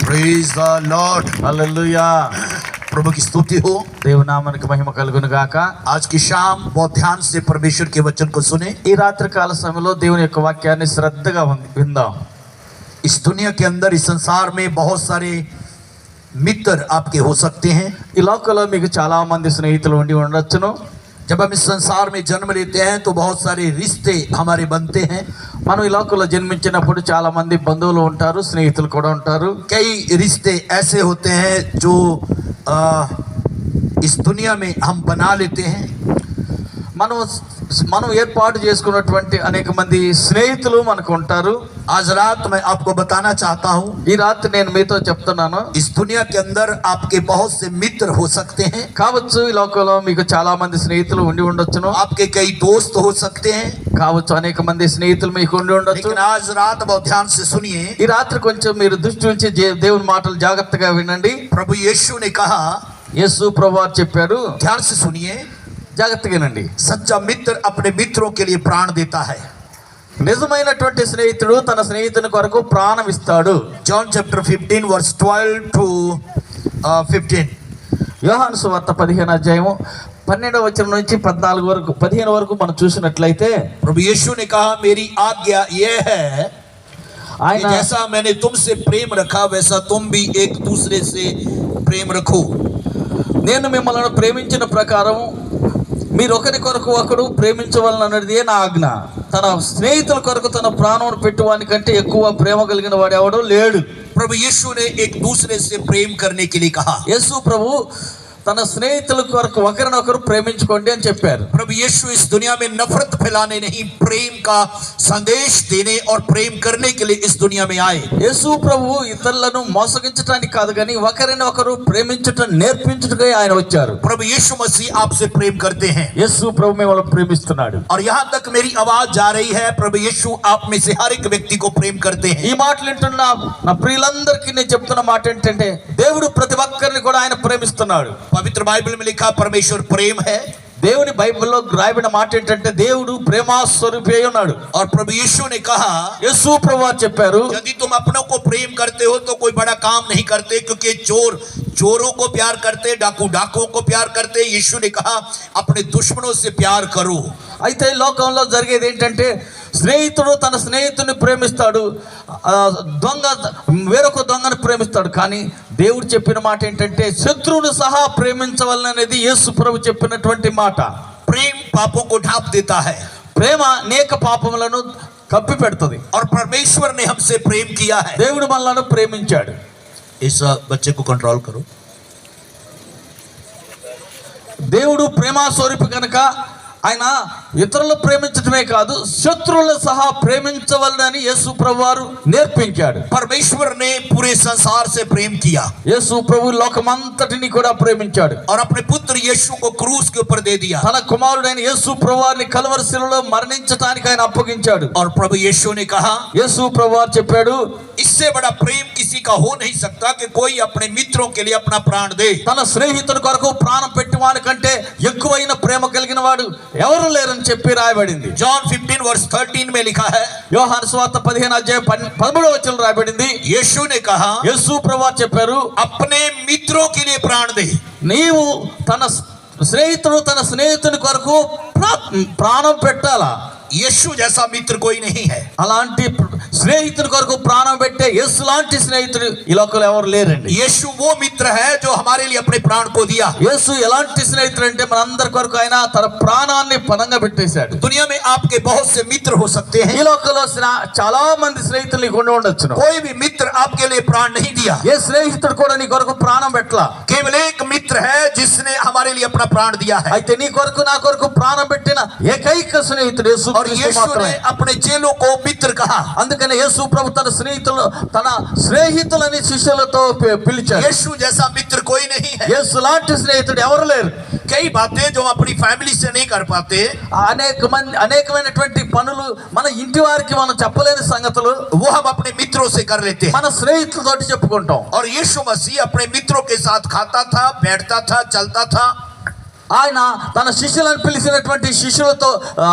Praise the Lord. హల్లెలూయా प्रभु की स्तुति हो దేవునామానికి మహిమ కలుగును గాక आज की शाम बहुत ध्यान से परमेश्वर के वचन को सुने ఈ రాత్రి కాల సమయంలో దేవుని యొక్క వాక్యాన్ని శ్రద్ధగా విన్- విందాం इस दुनिया के अंदर इस संसार में बहुत सारे मित्र आपके हो सकते हैं ఈ లోకంలో మీకు చాలా మంది స్నేహితులు ఉండి ఉండొచ్చును जब हम इस संसार में जन्म लेते हैं तो बहुत सारे रिश्ते हमारे बनते हैं మనం ఈ లోకంలో జన్మించినప్పుడు చాలా మంది బంధువులు ఉంటారు స్నేహితులు కూడా ఉంటారు कई रिश्ते ऐसे होते हैं जो आ, इस दुनिया में हम बना लेते हैं మనం మనం ఏర్పాటు చేసుకున్నటువంటి అనేక మంది స్నేహితులు మనకు ఉంటారు आज रात मैं आपको बताना चाहता हूँ ఈ రాత్రి నేను మీతో చెప్తున్నాను इस दुनिया के अंदर आपके बहुत से मित्र हो सकते हैं కావచ్చు ఈ లోకంలో మీకు చాలా మంది స్నేహితులు ఉండి ఉండొచ్చును आपके कई दोस्त हो सकते हैं కావచ్చు అనేక మంది స్నేహితులు మీకు ఉండి ఉండొచ్చు लेकिन आज रात बहुत ध्यान से सुनिए ఈ రాత్రి కొంచెం మీరు దృష్టి ఉంచి జే- దేవుని మాటలు జాగ్రత్తగా వినండి प्रभु यीशु ने कहा యేసు ప్రభు వారు చెప్పారు ध्यान से सुनिए జాగ్రత్తగా వినండి सच्चा मित्र अपने मित्रों के लिए प्राण देता है నిజమైనటువంటి స్నేహితుడు తన స్నేహితుని కొరకు ప్రాణం ఇస్తాడు जॉन चैप्टर 15 वर्स 12 टू 15 యోహాను సువార్త పదిహేను అధ్యాయము పన్నెండవ వచనం నుంచి పద్నాలుగు వరకు పదిహేను వరకు మనం చూసినట్లయితే ప్రభు యేసుని కహా మేరీ ఆజ్ఞ ఏ హై? ఆయన జైసా మేనే తుమ్సే ప్రేమ రఖా వైసా తుమ్ భీ ఏక్ దూసరే సే ప్రేమ రఖో. నేను మిమ్మల్ని ప్రేమించిన ప్రకారం మీరు ఒకరి కొరకు ఒకడు ప్రేమించవలన అన్నది నా ఆజ్ఞ. తన స్నేహితుల కొరకు తన ప్రాణం పెట్టువాని కంటే ఎక్కువ ప్రేమ కలిగిన వాడు ఎవడో లేడు. ప్రభు యేసు నే ఏక్ దూసరే సే ప్రేమ కర్నే కే కహా. యేసు ప్రభు తన స్నేహితుల కొరకు ఒకరినొకరు ప్రేమించుకోండి అని చెప్పారు प्रभु यीशु इस दुनिया में नफरत फैलाने नहीं प्रेम का संदेश देने और प्रेम करने के लिए इस दुनिया में आए యేసు ప్రభు ఇతరులను మోసగించడానికి కాదు కానీ ఒకరిని ఒకరు ప్రేమించటం నేర్పించుటకై ఆయన వచ్చారు प्रभु यीशु मसीह आपसे प्रेम करते हैं యేసు ప్రభు మిమ్మల్ని ప్రేమిస్తున్నాడు और यहाँ तक मेरी आवाज जा रही है प्रभु यीशु आप में से हर एक व्यक्ति को प्रेम करते हैं ఈ మాటలు వింటున్న నా ప్రియులందరికీ నేను చెప్తున్న మాట ఏంటంటే దేవుడు ప్రతి ఒక్కరిని కూడా ఆయన ప్రేమిస్తున్నాడు पवित्र बाइबल में लिखा परमेश्वर प्रेम है దేవుని బైబిల్లో రాయబడిన మాట ఏంటంటే దేవుడు ప్రేమ స్వరూపి అయి ఉన్నాడు और प्रभु यीशु ने कहा యేసు ప్రభు వారు చెప్పారు यदि तुम अपनों को प्रेम करते हो तो कोई बड़ा काम नहीं करते क्योंकि चोर चोरों को प्यार करते डाकू डाकुओं को प्यार करते यीशु ने कहा अपने दुश्मनों से प्यार करो అయితే ఈ లోకంలో జరిగేది ఏంటంటే స్నేహితుడు తన స్నేహితుని ప్రేమిస్తాడు ఆ, దొంగ వేరొక దొంగను ప్రేమిస్తాడు కానీ దేవుడు చెప్పిన మాట ఏంటంటే శత్రువుని సహా ప్రేమించవాలనేది యేసు ప్రభు చెప్పినటువంటి మాట प्रेम पापों को ढांप देता है ప్రేమ అనేక పాపములను కప్పి పెడుతుంది और परमेश्वर ने हमसे प्रेम किया है దేవుడు మనలను ప్రేమించాడు इस बच्चे को कंट्रोल करो దేవుడు ప్రేమ స్వరూపి కనుక ఆయన ఇతరులు ప్రేమించడమే కాదు శత్రువులు సహా ప్రేమించవలనని యేసు ప్రభు వారు నేర్పించాడు परमेश्वर ने पूरे संसार से प्रेम किया యేసు ప్రభు లోకమంతటిని కూడా ప్రేమించాడు और अपने पुत्र यीशु को क्रूस के ऊपर दे दिया తన కుమారుడైన యేసు ప్రభువారిని కలవరశిలలో మరణించటానికి ఆయన అప్పగించాడు और प्रभु यीशु ने कहा యేసు ప్రభువారు చెప్పాడు इससे बड़ा प्रेम किसी का हो नहीं सकता कि कोई अपने मित्रों के लिए अपना प्राण दे తన స్నేహితుడి కొరకు ప్రాణం పెట్టివాని కంటే ఎక్కువైన ప్రేమ కలిగిన వాడు ఎవరు లేరని చెప్పి రాయబడింది. జాన్ ఫిఫ్టీన్ వర్స్ థర్టీన్ మే లిఖా హై. యోహాన్ స్వార్త పదిహేను అధ్యాయ పదమూడు వచ్చిన రాయబడింది. యేషునే కహా యశు ప్రభా చెప్పారు అప్నే మిత్రో కిలే ప్రాణదే నీవు తన స్నేహితుడు తన స్నేహితుని కొరకు ప్రాణం పెట్టాలా? యస్సు జసా మిత్ర కోయి నహీ హై అలాంటి స్నేహితుని కొరకు ప్రాణం పెట్టే యస్సు లాంటి స్నేహితుడు ఈ లోకంలో ఎవరు లేరండి యస్సు ఓ మిత్ర హై జో హమారే లియే అప్నే ప్రాణ కో దియా యస్సు ఎలాంటి స్నేహితుడు అంటే మనందరి కొరకు ఆయన తన ప్రాణాన్ని పనంగా పెట్టేశాడు దునియా మే ఆప్కే బహుత్ సే మిత్ర హో సక్తే హై ఈ లోకంలో చాలా మంది స్నేహితులు నీకుండా ఉండొచ్చు కోయి బి మిత్ర ఆప్కే లియే ప్రాణ నహీ దియా ఏ స్నేహితుడు కూడా నీ కొరకు ప్రాణం పెట్టలా కేవలం ఏక మిత్ర హై జిస్నే హమారే లియే అప్నా ప్రాణ దియా హై అయితే నీ కొరకు నా కొరకు ప్రాణం పెట్టిన ఏకైక స్నేహితుడు యేసు और यीशु మాత్రమే ने अपने चेलों को मित्र कहा అందుకని యేసు ప్రభు తన స్నేహితులు తన స్నేహితులని శిష్యులతో పి- పిలిచాడు यीशु जैसा मित्र कोई नहीं है యేసు లాంటి స్నేహితుడు ఎవరు లేరు कई बातें जो हम अपनी फैमिली से नहीं कर पाते అనేక మంది అనేకమైనటువంటి పనులు మన ఇంటి వారికి మనం చెప్పలేని సంగతులు वो हम अपने मित्रों से कर लेते हैं మన స్నేహితులతోటి చెప్పుకుంటాం और यीशु मसीह अपने मित्रों के साथ खाता था बैठता था चलता था ఆయన తన శిష్యులను పిలిచినటువంటి శిష్యులతో ఆ,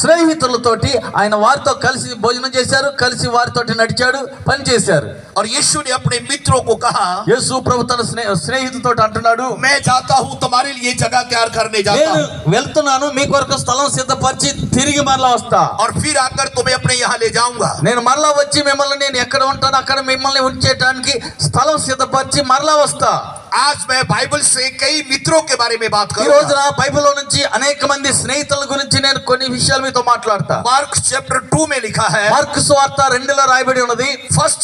స్నేహితులతోటి ఆయన వారితో కలిసి భోజనం చేశారు కలిసి వారితోటి నడిచాడు పని చేశారు और यीशु ने अपने मित्रों को कहा యేసు ప్రభు తన స్నే స్నేహితులతో అంటున్నాడు मैं जाता हूं तुम्हारे लिए जगह तैयार करने जाता నేను हूं వెళ్తున్నాను మీ కొరకు స్థలం సిద్ధపరిచి తిరిగి మరలా వస్తా और फिर आकर तुम्हें अपने यहाँ ले जाऊंगा నేను మరలా వచ్చి మిమ్మల్ని నేను ఎక్కడ ఉంటాను అక్కడ మిమ్మల్ని ఉంచేయడానికి స్థలం సిద్ధపరిచి మరలా వస్తా आज मैं बाइबल से कई मित्रों के बारे में बात ఈ करूंगा రోజున బైబిల్లో నుంచి అనేక మంది స్నేహితుల గురించి నేను కొన్ని విషయాలు మీతో మాట్లాడతా मार्क चैप्टर टू में लिखा है మార్కు సువార్త రెండులో రాయబడి ఉన్నది फर्स्ट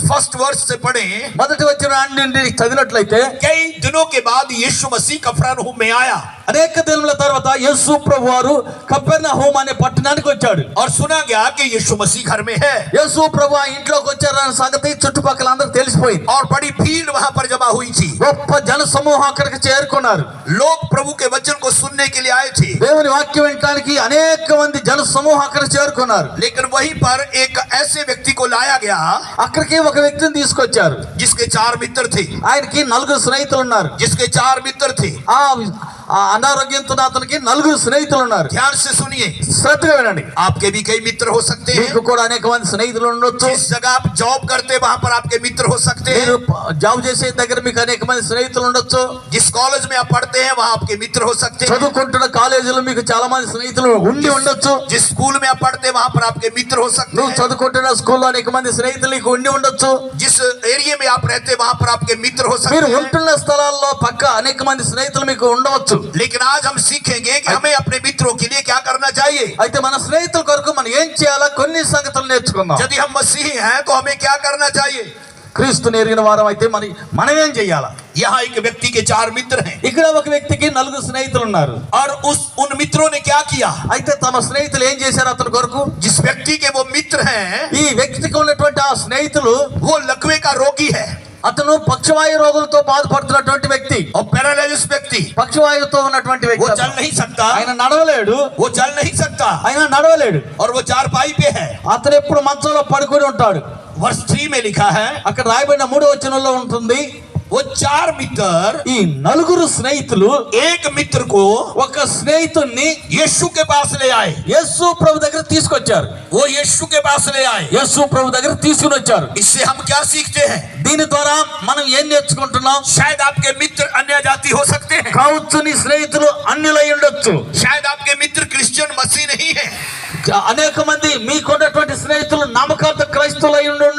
फर्स्ट वर्ष से पढ़े మొదటి వచ్చిన నుండి చదివినట్లయితే कई दिनों के बाद यीशु मसीह कफरनहूम में आया అనేక దినముల తర్వాత యేసు ప్రభు వారు కపెర్నహూమ్ అనే పట్టణానికి వచ్చాడు और सुना गया कि यीशु मसीह घर में है యేసు ప్రభు ఆ ఇంట్లోకి వచ్చారన్న సంగతి చుట్టుపక్కల అందరికి తెలిసిపోయింది और बड़ी भीड़ वहां पर जमा हुई थी గొప్ప జన సమూహం అక్కడికి చేరుకున్నారు लोग प्रभु के वचन को सुनने के लिए आए थे దేవుని వాక్యం వినటానికి అనేక మంది జన సమూహం అక్కడ చేరుకున్నారు लेकिन वहीं पर एक ऐसे व्यक्ति को लाया गया అక్కడికి ఒక వ్యక్తిని తీసుకొచ్చారు जिसके चार मित्र थे ఆయనకి నలుగురు స్నేహితులు ఉన్నారు जिसके चार मित्र थे ఆ ఆ అనారోగ్యంతో అతనికి నలుగురు స్నేహితులు ఉన్నారు ध्यान से सुनिए శ్రద్ధగా వినండి आपके भी कई मित्र हो सकते हैं మీకు కూడా అనేక మంది స్నేహితులు ఉండొచ్చు जिस जगह आप जॉब करते वहां पर आपके मित्र हो सकते మీరు हैं జాబ్ చేసే దగ్గర మీకు అనేక మంది స్నేహితులు ఉండొచ్చు जिस कॉलेज में आप पढ़ते हैं वहां आपके मित्र हो सकते हैं చదువుకుంటున్న కాలేజీలో మీకు చాలా మంది స్నేహితులు ఉండి ఉండొచ్చు जिस स्कूल में आप पढ़ते हैं वहां पर आपके मित्र हो सकते నువ్వు हैं చదువుకుంటున్న స్కూల్లో అనేక మంది స్నేహితులు నీకు ఉండి ఉండొచ్చు जिस एरिया में आप रहते हैं वहां पर आपके मित्र हो सकते మీరు हैं ఉంటున్న స్థలాల్లో పక్క అనేక మంది స్నేహితులు మీకు ఉండవచ్చు लेकिन आज हम सीखेंगे कि हमें अपने मित्रों के लिए क्या करना चाहिए అయితే మన స్నేహితుల కొరకు మనం ఏం చేయాలో కొన్ని సంగతులు నేర్చుకుందాం यदि हम मसीही हैं तो हमें क्या करना चाहिए క్రీస్తుని ఎరిగిన వారం అయితే మరి మనం ఏం చెయ్యాలా यहाँ एक व्यक्ति के चार मित्र हैं ఇక్కడ ఒక వ్యక్తికి నలుగురు స్నేహితులు ఉన్నారు और उस उन मित्रों ने क्या किया అయితే తమ స్నేహితులు ఏం చేశారు అతని కొరకు जिस व्यक्ति के वो मित्र हैं ఈ వ్యక్తికి ఉన్నటువంటి ఆ స్నేహితులు वो लकवे का रोगी है అతను పక్షవాయు రోగులతో బాధపడుతున్నటువంటి వ్యక్తి और पैरालिसिस व्यक्ति పక్షవాయువుతో ఉన్నటువంటి वो వ్యక్తి चल అతను. नहीं सकता ఆయన నడవలేడు वो चल नहीं सकता ఆయన నడవలేడు और वो चार पाई पे है అతను ఎప్పుడు మంచంలో పడుకొని ఉంటాడు वर्ष थ्री में लिखा है అక్కడ రాయబడిన మూడో వచనంలో ఉంటుంది वो चार मित्र ఈ నలుగురు స్నేహితులు एक मित्र को ఒక స్నేహితుణ్ణి यीशु के पास ले आए యేసు ప్రభు దగ్గర తీసుకొచ్చారు वो यीशु के पास ले आए యేసు ప్రభు దగ్గర తీసుకుని వచ్చారు इससे हम क्या सीखते हैं దీని ద్వారా మనం ఏం నేర్చుకుంటున్నాం शायद आपके मित्र अन्य जाति हो सकते हैं కావచ్చు నీ స్నేహితులు అన్యులై ఉండొచ్చు शायद आपके मित्र क्रिश्चियन मसीह नहीं है అనేక మంది మీకున్నటువంటి స్నేహితులు నమ్మకార్థ క్రైస్తవులై ఉండి वो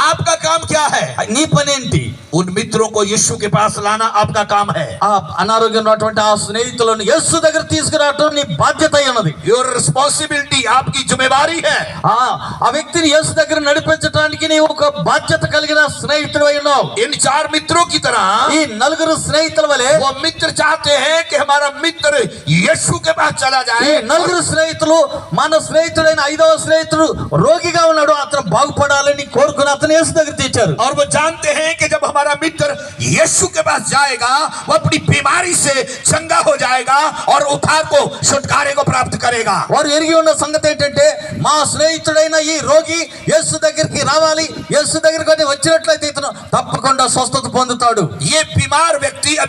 आपका काम क्या है నీ పనేంటి उन मित्रों को यीशु के पास लाना आपका काम है ఆ అనారోగ్యం ఉన్నటువంటి ఆ స్నేహితులను యేసు దగ్గర తీసుకురావటం నీ బాధ్యత అయి ఉన్నది योर रिस्पॉन्सिबिलिटी आपकी जिम्मेवारी है ఆ ఆ వ్యక్తిని యేసు దగ్గర నడిపించడానికి నీవు ఒక బాధ్యత కలిగిన స్నేహితుడు అయి ఉన్నావు इन चार मित्रों की तरह ఈ నలుగురు స్నేహితుల వలె वो मित्र चाहते हैं कि हमारा मित्र यीशु के पास चला ఈ जाए నలుగురు స్నేహితులు మన స్నేహితుడైన ఐదవ స్నేహితుడు రోగిగా ఉన్నాడు అతను బాగుపడాలని కోరుకుని అతను యేసు దగ్గర తెచ్చారు और वो जानते हैं कि जब हमारा मित्र यीशु के पास जाएगा वो अपनी बीमारी से चंगा हो जाएगा और उद्धार को छुटकारे को प्राप्त करेगा వారు ఎరిగి ఉన్న సంగతి ఏంటంటే మా స్నేహితుడైన ఈ రోగి యేసు దగ్గరికి రావాలి యేసు దగ్గరికి వచ్చినట్లయితే ఇతను తప్పకుండా స్వస్థత పొందుతాడు ये बीमार व्यक्ति अभी